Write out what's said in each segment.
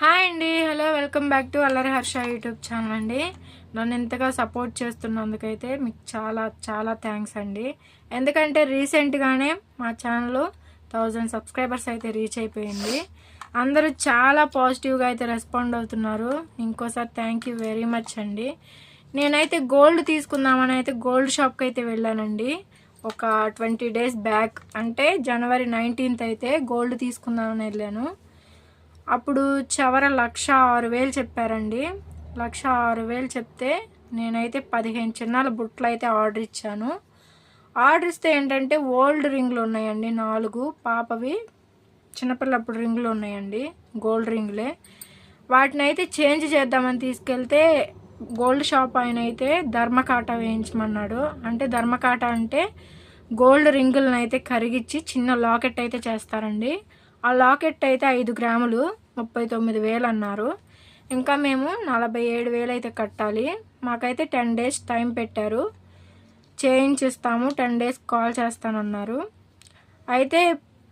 Hi అండి hello welcome back to అల్లరి Harsha YouTube channel అండి. నన్ను ఇంతగా సపోర్ట్ చేస్తున్నందుకైతే మీకు చాలా చాలా థ్యాంక్స్ అండి. ఎందుకంటే రీసెంట్గానే మా ఛానల్ థౌజండ్ సబ్స్క్రైబర్స్ అయితే రీచ్ అయిపోయింది. అందరూ చాలా పాజిటివ్గా అయితే రెస్పాండ్ అవుతున్నారు. ఇంకోసారి థ్యాంక్ యూ వెరీ మచ్ అండి. నేనైతే గోల్డ్ తీసుకుందామని అయితే గోల్డ్ షాప్కి అయితే వెళ్ళానండి. ఒక ట్వంటీ డేస్ బ్యాక్ అంటే జనవరి నైన్టీన్త్ అయితే గోల్డ్ తీసుకుందామని వెళ్ళాను. అప్పుడు చివర లక్ష ఆరు వేలు చెప్పారండి. లక్ష ఆరు వేలు చెప్తే నేనైతే పదిహేను చిన్నాల బుట్టలు అయితే ఆర్డర్ ఇచ్చాను. ఆర్డర్ ఇస్తే ఏంటంటే ఓల్డ్ రింగ్లు ఉన్నాయండి నాలుగు పాపవి చిన్నపిల్లప్పుడు రింగులు ఉన్నాయండి గోల్డ్ రింగులే. వాటిని అయితే చేంజ్ చేద్దామని తీసుకెళ్తే గోల్డ్ షాప్ ఆయన అయితే ధర్మకాట వేయించమన్నాడు. అంటే ధర్మకాట అంటే గోల్డ్ రింగులను అయితే కరిగిచ్చి చిన్న లాకెట్ అయితే చేస్తారండి. ఆ లాకెట్ అయితే ఐదు గ్రాములు. ముప్పై తొమ్మిది వేలు అన్నారు ఇంకా మేము నలభై ఏడు వేలు అయితే కట్టాలి. మాకైతే టెన్ డేస్ టైం పెట్టారు. చేయించిస్తాము టెన్ డేస్ కాల్ చేస్తానన్నారు. అయితే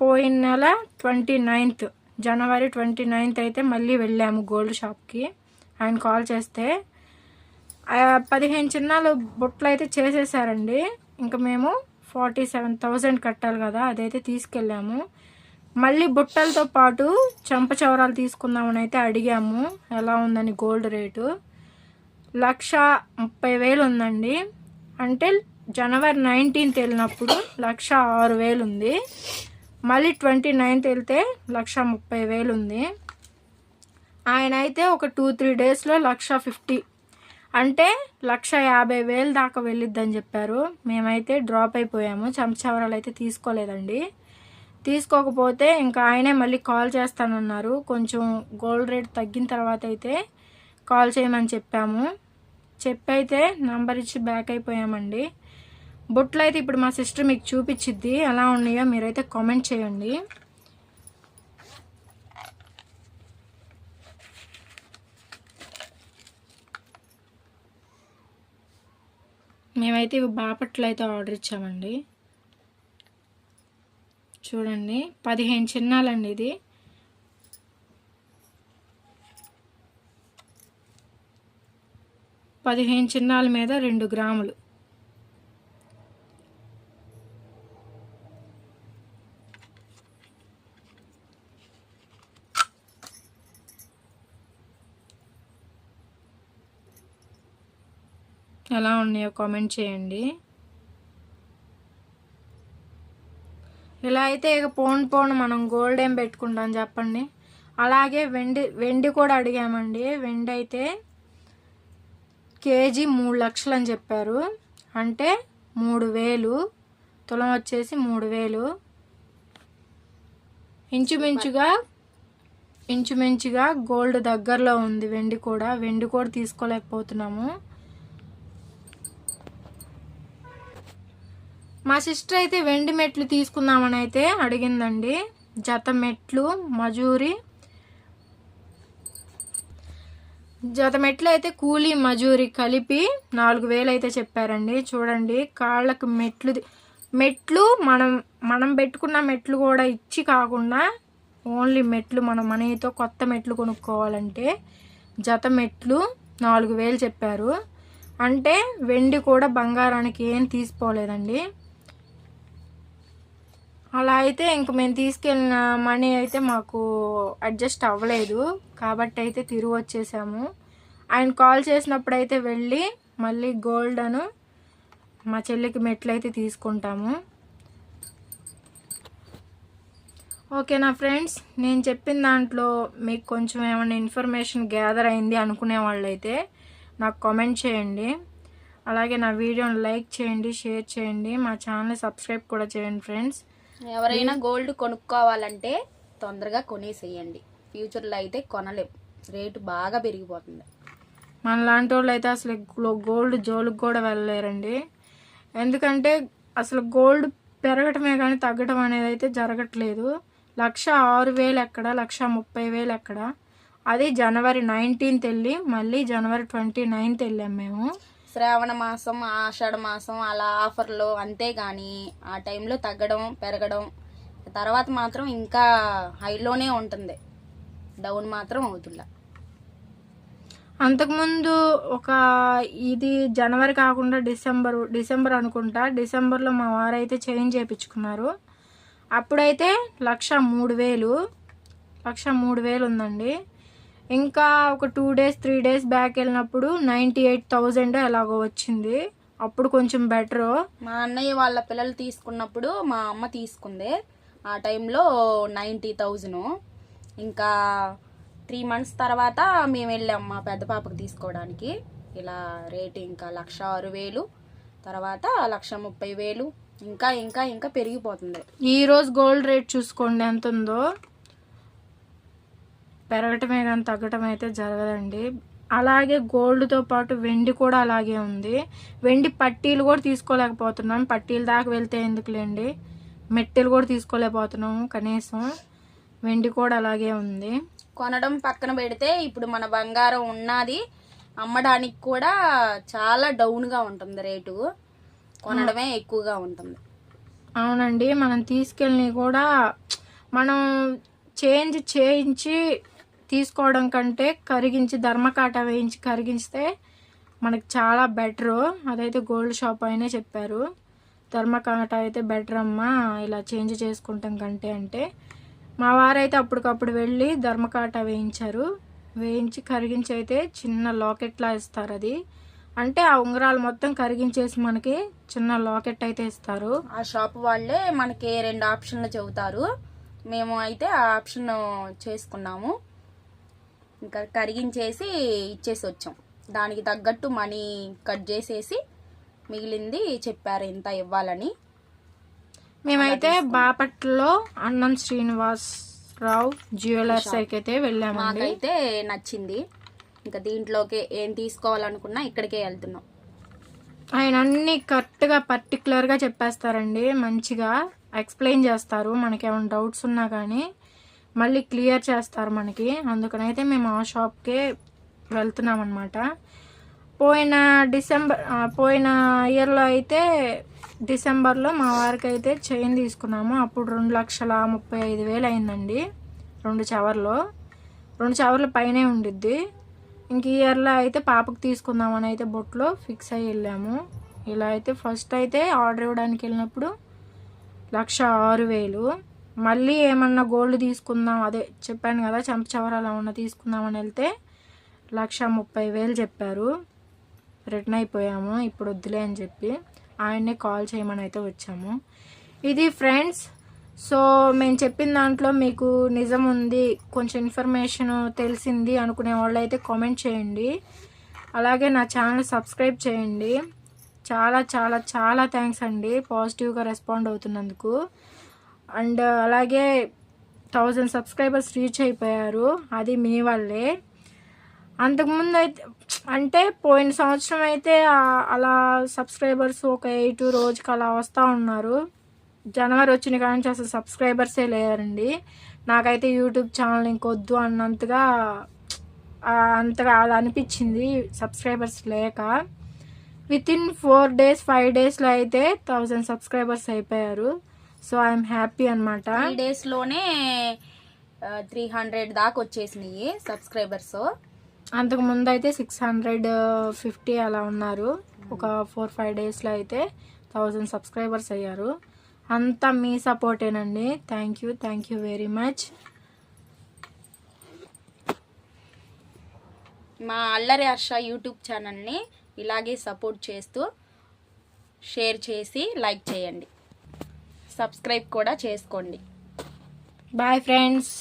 పోయిన నెల ట్వంటీ నైన్త్ జనవరి ట్వంటీ నైన్త్ అయితే మళ్ళీ వెళ్ళాము గోల్డ్ షాప్కి. ఆయన కాల్ చేస్తే పదిహేను చిన్నాలు బుట్టలు అయితే చేసేసారండి. ఇంకా మేము ఫార్టీ సెవెన్ థౌజండ్ కట్టాలి కదా అదైతే తీసుకెళ్ళాము. మళ్ళీ బుట్టలతో పాటు చంపచవరాలు తీసుకుందామని అయితే అడిగాము. ఎలా ఉందని గోల్డ్ రేటు? లక్ష ముప్పై వేలు ఉందండి. అంటే జనవరి నైన్టీన్త్ వెళ్ళినప్పుడు లక్ష ఆరు వేలు ఉంది. మళ్ళీ ట్వంటీ నైన్త్ వెళ్తే లక్ష ముప్పై వేలు ఉంది. ఆయన అయితే ఒక టూ త్రీ డేస్లో లక్ష ఫిఫ్టీ. అంటే లక్ష యాభై వేలు దాకా వెళ్ళిద్దని చెప్పారు. మేమైతే డ్రాప్ అయిపోయాము. చెంచవరాలు అయితే తీసుకోలేదండి. తీసుకోకపోతే ఇంకా ఆయనే మళ్ళీ కాల్ చేస్తానన్నారు. కొంచెం గోల్డ్ రేట్ తగ్గిన తర్వాత అయితే కాల్ చేయమని చెప్పాము. చెప్పైతే నంబర్ ఇచ్చి బ్యాక్ అయిపోయామండి. బొట్లు అయితే ఇప్పుడు మా సిస్టర్ మీకు చూపించిద్ది ఎలా ఉన్నాయో మీరైతే కామెంట్ చేయండి. మేమైతే ఇవి బాపట్లు అయితే ఆర్డర్ ఇచ్చామండి. చూడండి. పదిహేను చిన్నాలండి ఇది. పదిహేను చిన్నాల మీద రెండు గ్రాములు. ఎలా ఉన్నాయో కామెంట్ చేయండి. ఇలా అయితే ఇక పోను పోను మనం గోల్డ్ ఏం పెట్టుకుంటాం చెప్పండి. అలాగే వెండి వెండి కూడా అడిగామండి. వెండి అయితే కేజీ మూడు లక్షలు అని చెప్పారు. అంటే మూడు వేలు. తులం వచ్చేసి మూడు వేలు. ఇంచుమించుగా ఇంచుమించుగా గోల్డ్ దగ్గరలో ఉంది వెండి కూడా. వెండి కూడా తీసుకోలేకపోతున్నాము. మా సిస్టర్ అయితే వెండి మెట్లు తీసుకుందామని అయితే అడిగిందండి. జత మెట్లు మజూరి. జత మెట్లు అయితే కూలీ మజూరి కలిపి నాలుగు వేలు అయితే చెప్పారండి. చూడండి కాళ్ళకు మెట్లు మెట్లు మనం మనం పెట్టుకున్న మెట్లు కూడా ఇచ్చి కాకుండా ఓన్లీ మెట్లు మన మనీతో కొత్త మెట్లు కొనుక్కోవాలంటే జత మెట్లు నాలుగు వేలు చెప్పారు. అంటే వెండి కూడా బంగారానికి ఏం తీసుకోలేదండి అలా అయితే ఇంక మేము తీసుకెళ్ళిన మనీ అయితే మాకు అడ్జస్ట్ అవ్వలేదు. కాబట్టి అయితే తిరిగి వచ్చేసాము. ఆయన కాల్ చేసినప్పుడు అయితే వెళ్ళి మళ్ళీ గోల్డ్ అను మా చెల్లికి మెట్లు అయితే తీసుకుంటాము. ఓకేనా ఫ్రెండ్స్ నేను చెప్పిన దాంట్లో మీకు కొంచెం ఏమైనా ఇన్ఫర్మేషన్ గ్యాదర్ అయింది అనుకునే వాళ్ళైతే నాకు కామెంట్ చేయండి. అలాగే నా వీడియోని లైక్ చేయండి షేర్ చేయండి. మా ఛానల్ సబ్స్క్రైబ్ కూడా చేయండి ఫ్రెండ్స్. ఎవరైనా గోల్డ్ కొనుక్కోవాలంటే తొందరగా కొనేసేయండి. ఫ్యూచర్లో అయితే కొనలేం. రేటు బాగా పెరిగిపోతుంది. మన లాంటి వాళ్ళు అయితే అసలు గోల్డ్ జోలికి కూడా వెళ్ళలేరండి. ఎందుకంటే అసలు గోల్డ్ పెరగటమే కానీ తగ్గటం అనేది అయితే జరగట్లేదు. లక్ష ఆరు వేలు ఎక్కడ లక్ష ముప్పై వేలు ఎక్కడ. అది జనవరి నైన్టీన్త్ వెళ్ళి మళ్ళీ జనవరి ట్వంటీ నైన్త్ వెళ్ళాం మేము. శ్రావణ మాసం ఆషాఢ మాసం అలా ఆఫర్లు అంతే కానీ ఆ టైంలో తగ్గడం పెరగడం తర్వాత మాత్రం ఇంకా హైలోనే ఉంటుంది. డౌన్ మాత్రం అవుతుందా అంతకుముందు ఒక ఇది జనవరి కాకుండా డిసెంబర్ డిసెంబర్ అనుకుంటా డిసెంబర్లో మా వారైతే చేంజ్ చేయించుకున్నారు అప్పుడైతే లక్ష మూడు వేలు లక్ష మూడు వేలు ఉందండి. ఇంకా ఒక two days three days back వెళ్ళినప్పుడు నైంటీ ఎయిట్ థౌజండ్ ఎలాగో వచ్చింది. అప్పుడు కొంచెం బెటరు మా అన్నయ్య వాళ్ళ పిల్లలు తీసుకున్నప్పుడు మా అమ్మ తీసుకుంది. ఆ టైంలో నైంటీ థౌజండ్ ఇంకా త్రీ మంత్స్ తర్వాత మేము వెళ్ళాం మా పెద్ద పాపకు తీసుకోవడానికి. ఇలా రేటు ఇంకా లక్ష ఆరు వేలు. తర్వాత లక్ష ముప్పై వేలు. ఇంకా ఇంకా ఇంకా పెరిగిపోతుంది. ఈరోజు గోల్డ్ రేట్ చూసుకోండి ఎంత ఉందో పెరగటమే కానీ తగ్గటం అయితే జరగదండి. అలాగే గోల్డ్తో పాటు వెండి కూడా అలాగే ఉంది. వెండి పట్టీలు కూడా తీసుకోలేకపోతున్నాం. పట్టీలు దాకా వెళ్తే ఎందుకులేండి? మెట్టెలు కూడా తీసుకోలేకపోతున్నాము కనీసం. వెండి కూడా అలాగే ఉంది. కొనడం పక్కన పెడితే ఇప్పుడు మన బంగారం ఉన్నది. అమ్మడానికి కూడా చాలా డౌన్గా ఉంటుంది రేటు. కొనడమే ఎక్కువగా ఉంటుంది. అవునండి. మనం తీసుకెళ్ళి కూడా మనం చేంజ్ చేయించి తీసుకోవడం కంటే కరిగించి ధర్మకాట వేయించి కరిగిస్తే మనకు చాలా బెటరు అదైతే గోల్డ్ షాప్ అయినా చెప్పారు. ధర్మకాట అయితే బెటర్ అమ్మా. ఇలా చేంజ్ చేసుకుంటాం కంటే అంటే. మా వారైతే అప్పటికప్పుడు వెళ్ళి ధర్మకాట వేయించారు. వేయించి కరిగించి అయితే చిన్న లాకెట్లా ఇస్తారు అది. అంటే ఆ ఉంగరాలు మొత్తం కరిగించేసి మనకి చిన్న లాకెట్ అయితే ఇస్తారు. ఆ షాప్ వాళ్ళే మనకి రెండు ఆప్షన్లు చెబుతారు. మేము అయితే ఆ ఆప్షన్ చేసుకున్నాము. ఇంకా కరిగించేసి ఇచ్చేసి వచ్చాం దానికి తగ్గట్టు మనీ కట్ చేసేసి మిగిలింది చెప్పారు ఎంత ఇవ్వాలని. మేమైతే బాపట్లలో అన్నం శ్రీనివాస్ రావు జ్యువెలర్స్ అయితే వెళ్ళామండి. మాకైతే నచ్చింది. ఇంకా దీంట్లోకి ఏం తీసుకోవాలనుకున్నా ఇక్కడికే వెళ్తున్నాం. ఆయన అన్ని కరెక్ట్గా పర్టికులర్గా చెప్పేస్తారండి మంచిగా ఎక్స్ప్లెయిన్ చేస్తారు. మనకి ఏమైనా డౌట్స్ ఉన్నా కానీ మళ్ళీ క్లియర్ చేస్తారు మనకి. అందుకనైతే మేము ఆ షాప్కే వెళ్తున్నాం అనమాట పోయిన డిసెంబర్ పోయిన ఇయర్లో అయితే డిసెంబర్లో మా వారికి అయితే చైన్ తీసుకున్నాము. అప్పుడు రెండు లక్షల ముప్పై ఐదు వేలు అయిందండి రెండు చవర్లో. రెండు చవర్ల పైనే ఉండిద్ది. ఇంక ఇయర్లో అయితే పాపకు తీసుకుందామని అయితే బొట్లో ఫిక్స్ అయ్యి వెళ్ళాము. ఇలా అయితే ఫస్ట్ అయితే ఆర్డర్ ఇవ్వడానికి వెళ్ళినప్పుడు లక్ష ఆరు వేలు. మళ్ళీ ఏమన్నా గోల్డ్ తీసుకుందాం అదే చెప్పాను కదా చెంప చవరాలు ఏమన్నా తీసుకుందామని వెళ్తే లక్ష ముప్పై వేలు చెప్పారు. రిటర్న్ అయిపోయాము ఇప్పుడు వద్దులే అని చెప్పి ఆయన్నే కాల్ చేయమని అయితే వచ్చాము. ఇది ఫ్రెండ్స్ సో మేము చెప్పిన దాంట్లో మీకు నిజం ఉంది కొంచెం ఇన్ఫర్మేషన్ తెలిసింది అనుకునే వాళ్ళు అయితే కామెంట్ చేయండి. అలాగే నా ఛానల్ సబ్స్క్రైబ్ చేయండి. చాలా చాలా చాలా థ్యాంక్స్ అండి పాజిటివ్గా రెస్పాండ్ అవుతున్నందుకు. అండ్ అలాగే థౌజండ్ సబ్స్క్రైబర్స్ రీచ్ అయిపోయారు. అది మీ వల్లే. అంతకుముందు అయితే అంటే పోయిన సంవత్సరం అయితే అలా సబ్స్క్రైబర్స్ ఒక ఎయిట్ రోజుకి అలా వస్తూ ఉన్నారు. జనవరి వచ్చిన కాడ నుంచి అసలు సబ్స్క్రైబర్సే లేరండి. నాకైతే యూట్యూబ్ ఛానల్ ఇంకొద్దు అన్నంతగా అంతగా అలా అనిపించింది సబ్స్క్రైబర్స్ లేక. With in four days five డేస్లో అయితే థౌజండ్ సబ్స్క్రైబర్స్ అయిపోయారు. సో ఐఎమ్ హ్యాపీ అనమాట త్రీ డేస్లోనే త్రీ హండ్రెడ్ దాకా వచ్చేసినాయి సబ్స్క్రైబర్స్. అంతకు ముందు అయితే సిక్స్ హండ్రెడ్ ఫిఫ్టీ అలా ఉన్నారు. ఒక ఫోర్ ఫైవ్ డేస్లో అయితే థౌజండ్ సబ్స్క్రైబర్స్ అయ్యారు. అంతా మీ సపోర్టేనండి thank you thank you very much మా అల్లరి హర్ష యూట్యూబ్ ఛానల్ని ఇలాగే సపోర్ట్ చేస్తూ షేర్ చేసి లైక్ చేయండి. సబ్స్క్రైబ్ కూడా చేసుకోండి. Bye friends